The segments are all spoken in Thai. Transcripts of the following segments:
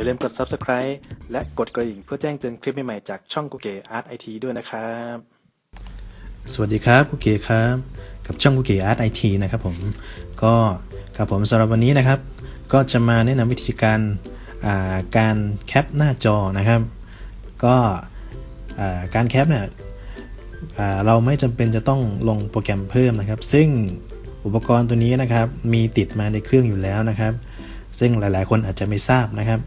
อย่าลืมกด subscribe และกดกระดิ่งเพื่อแจ้งเตือนคลิปใหม่ๆจากช่องกูเก๋อาร์ตไอทีด้วยนะครับ สวัสดีครับกูเก๋ครับ กับช่องกูเก๋อาร์ตไอทีนะครับผมก็ครับผมสำหรับวันนี้นะครับ ก็จะมาแนะนำวิธีการาการแคปหน้าจอนะครับ ก็การแคปเนี่ยเราไม่จำเป็นจะต้องลงโปรแกรมเพิ่มนะครับ ซึ่งอุปกรณ์ตัวนี้นะครับมีติดมาในเครื่องอยู่แล้วนะครับ ซึ่งหลายๆ คนอาจจะไม่ทราบนะครับ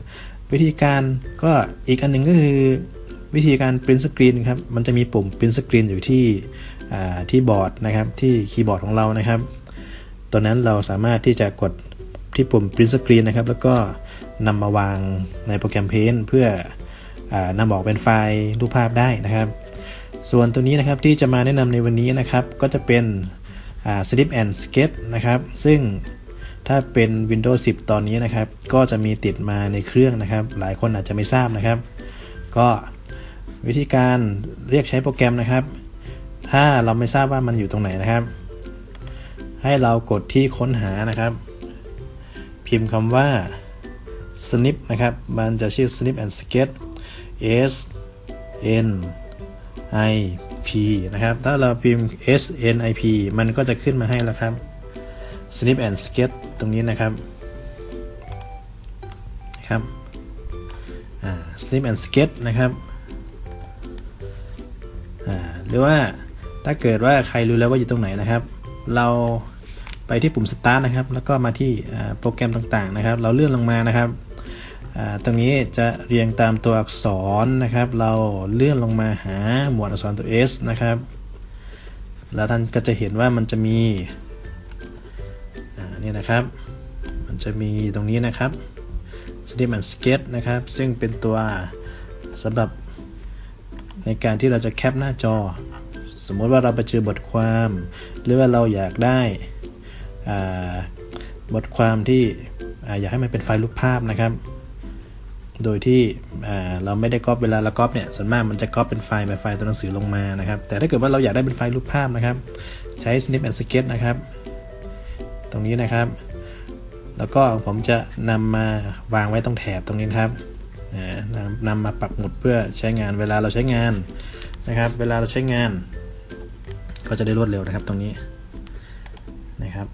วิธีการก็อีกอันหนึ่งก็คือวิธีการ print screen ครับ มันจะมีปุ่ม print screen อยู่ที่ที่บอร์ดนะครับ ที่คีย์บอร์ดของเรานะครับ ตัวนั้นเราสามารถที่จะกดที่ปุ่ม print screen นะครับ แล้วก็นำมาวางในโปรแกรม Paint เพื่ออานำออกเป็นไฟล์รูปภาพได้นะครับ ส่วนตัวนี้นะครับที่จะมาแนะนำในวันนี้นะครับ ก็จะเป็น Snip and Sketch นะครับ ซึ่ง ถ้าเป็น Windows 10 ตอนนี้นะครับ ก็จะมีติดมาในเครื่องนะครับ หลายคนอาจจะไม่ทราบนะครับ ก็วิธีการเรียกใช้โปรแกรมนะครับ ถ้าเราไม่ทราบว่ามันอยู่ตรงไหนนะครับ ให้เรากดที่ค้นหานะครับ พิมพ์คำว่า snip นะครับ มันจะชื่อ snip and sketch s n IP นะครับ ถ้าเราพิมพ์ SNIP มันก็จะขึ้นมาให้แล้วครับ Snip and Sketch ตรงนี้นะครับนะครับ Snip and Sketch นะครับหรือว่าถ้าเกิดว่าใครรู้แล้วว่าอยู่ตรงไหนนะครับ เราไปที่ปุ่ม Start นะครับ แล้วก็มาที่โปรแกรมต่างๆนะครับ เราเลื่อนลงมานะครับตรงนี้จะเรียงตามตัวอักษรนะครับ เราเลื่อนลงมาหาหมวดอักษรตัว S นะครับ แล้วท่านก็จะเห็นว่ามันจะมี อ่านี่นะครับ มันจะมีตรงนี้นะครับ Snip and Sketch นะครับ ซึ่งเป็นตัวสำหรับในการที่เราจะแคปหน้าจอ สมมติว่าเราไปเจอบทความ หรือว่าเราอยากได้บทความที่อ่อยากให้มันเป็นไฟล์รูปภาพนะครับ โดยที่เราไม่ได้ก๊อปเวลาเราก๊อปเนี่ยส่วนมากมันจะก๊อปเป็นไฟล์แบบไฟล์ตัวหนังสือลงมานะครับ แต่ถ้าเกิดว่าเราอยากได้เป็นไฟล์รูปภาพนะครับ ใช้ Snip and Sketch นะครับ ตรงนี้นะครับ แล้วก็ผมจะนำมาวางไว้ตรงแถบตรงนี้ครับอ่านำนำมาปักหมุดเพื่อใช้งานเวลาเราใช้งานนะครับ เวลาเราใช้งาน ก็จะได้รวดเร็วนะครับตรงนี้นะครับ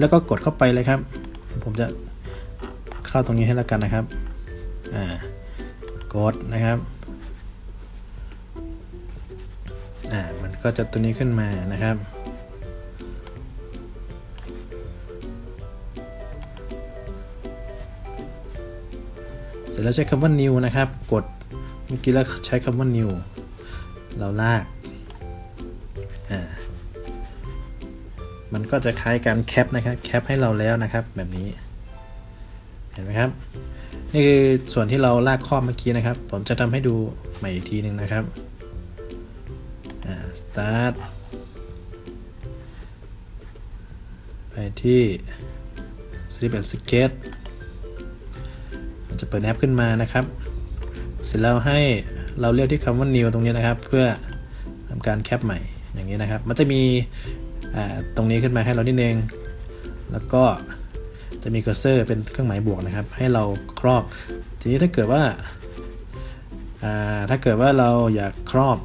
แล้วก็กดเข้าไปเลยครับ ผมจะเข้าตรงนี้ให้แล้วกันนะครับ อ่า กดนะครับ ก็จะตัวนี้ขึ้นมานะครับ เสร็จแล้วใช้คำว่า new นะครับ กดเมื่อกี้แล้วใช้คำว่า new เราลาก อ่า มันก็จะคล้ายการแคปนะครับ แคปให้เราแล้วนะครับแบบนี้ เห็นไหมครับ นี่คือส่วนที่เราลากข้อเมื่อกี้นะครับ ผมจะทำให้ดูใหม่อีกทีหนึ่งนะครับ start ไปที่ Snip and Sketch มันจะเปิดแอปขึ้นมานะครับ เสร็จแล้วให้เราเลือกที่คำว่า new ตรงนี้นะครับ เพื่อทำการแคปใหม่อย่างนี้นะครับ มันจะมีตรงนี้ขึ้นมาให้เรานิดนึง แล้วก็จะมีเคอร์เซอร์เป็นเครื่องหมายบวกนะครับ ให้เราครอบ ทีนี้ถ้าเกิดว่า ถ้าเกิดว่าเราอยากครอบ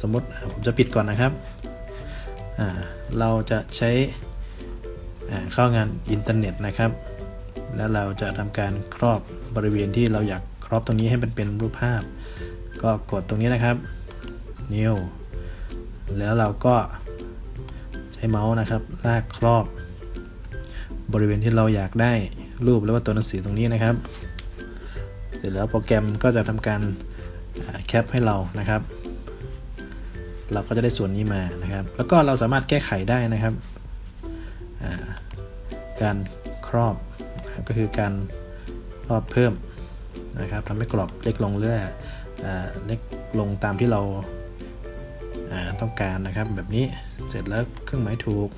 สมมติผมจะปิดก่อนนะครับเราจะใช้เข้างานอินเทอร์เน็ตนะครับ แล้วเราจะทำการครอบบริเวณที่เราอยากครอบตรงนี้ให้มันเป็นรูปภาพ ก็กดตรงนี้นะครับ new แล้วเราก็ใช้เมาส์นะครับลากครอบ บริเวณที่เราอยากได้รูปหรือว่าตัวหนังสือตรงนี้นะครับเสร็จแล้วโปรแกรมก็จะทำการแคปให้เรานะครับ เราก็จะได้ส่วนนี้มานะครับ แล้วก็เราสามารถแก้ไขได้นะครับ การครอบนะก็คือการครอบเพิ่มนะครับทำให้กรอบเล็กลงเรื่อยเล็กลงตามที่เราต้องการนะครับแบบนี้เสร็จแล้วเครื่องหมายถูก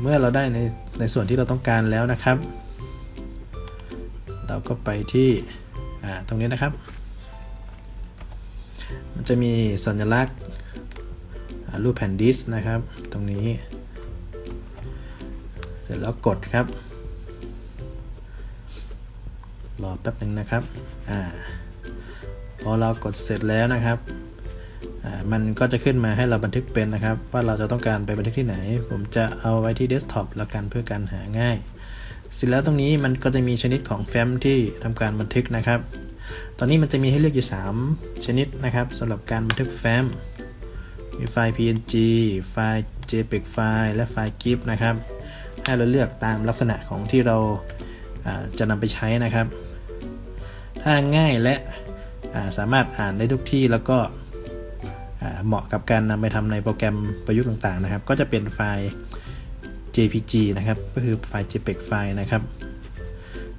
เมื่อเราได้ในในส่วนที่เราต้องการแล้วนะครับ เราก็ไปที่ตรงนี้นะครับ มันจะมีสัญลักษณ์รูปแผ่นดิสก์นะครับ ตรงนี้ เสร็จแล้วกดครับ รอแป๊บหนึ่งนะครับอ่าพอเรากดเสร็จแล้วนะครับมันก็จะขึ้นมาให้เราบันทึกเป็นนะครับ ว่าเราจะต้องการไปบันทึกที่ไหน ผมจะเอาไว้ที่เดสก์ท็อปแล้วกันเพื่อการหาง่าย เสร็จแล้วตรงนี้มันก็จะมีชนิดของแฟ้มที่ทำการบันทึกนะครับ ตอนนี้มันจะมีให้เลือกอยู่ 3 ชนิดนะครับสำหรับการบันทึกแฟ้ม มีไฟล์ PNG ไฟล์ JPEG ไฟล์และไฟล์ GIF นะครับ ให้เราเลือกตามลักษณะของที่เราจะนำไปใช้นะครับ ถ้าง่ายและาสามารถอ่านได้ทุกที่แล้วก็เหมาะกับการนำไปทำในโปรแกรมประยุกต์ต่างๆนะครับ ก็จะเป็นไฟล์ JPG นะครับ ก็คือไฟล์ JPEG ไฟล์นะครับ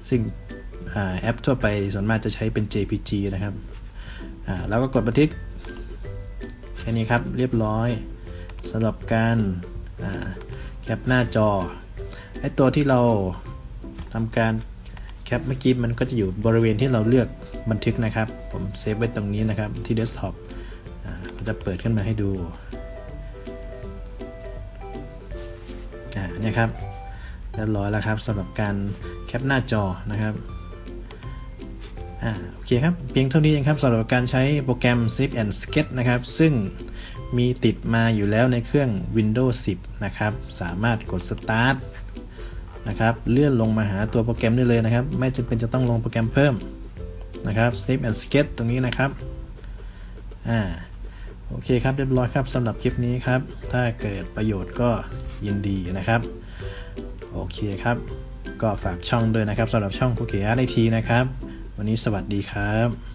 ซึ่ง แอปทั่วไปส่วนมากจะใช้เป็น JPG นะครับอ่าแล้วก็กดบันทึกแค่นี้ครับเรียบร้อยสำหรับการแคปหน้าจอไอตัวที่เราทำการแคปเมื่อกี้มันก็จะอยู่บริเวณที่เราเลือกบันทึกนะครับ ผมเซฟไว้ตรงนี้นะครับที่เดสก์ท็อปก็จะเปิดขึ้นมาให้ดูอ่าเนี่ครับเรียบร้อยแล้วครับสำหรับการแคปหน้าจอนะครับ อ่าโอเคครับ เพียงเท่านี้เองครับสำหรับการใช้โปรแกรม Zip and Sketch นะครับ ซึ่งมีติดมาอยู่แล้วในเครื่อง Windows 10 นะครับ สามารถกด Start นะครับ เลื่อนลงมาหาตัวโปรแกรมได้เลยนะครับ ไม่จำเป็นจะต้องลงโปรแกรมเพิ่มนะครับ Zip and Sketch ตรงนี้นะครับ อ่าโอเคครับเรียบร้อยครับสำหรับคลิปนี้ครับ ถ้าเกิดประโยชน์ก็ยินดีนะครับ โอเคครับ ก็ฝากช่องด้วยนะครับสำหรับช่องภูเก็ตไอทีนะครับ วันนี้สวัสดีครับ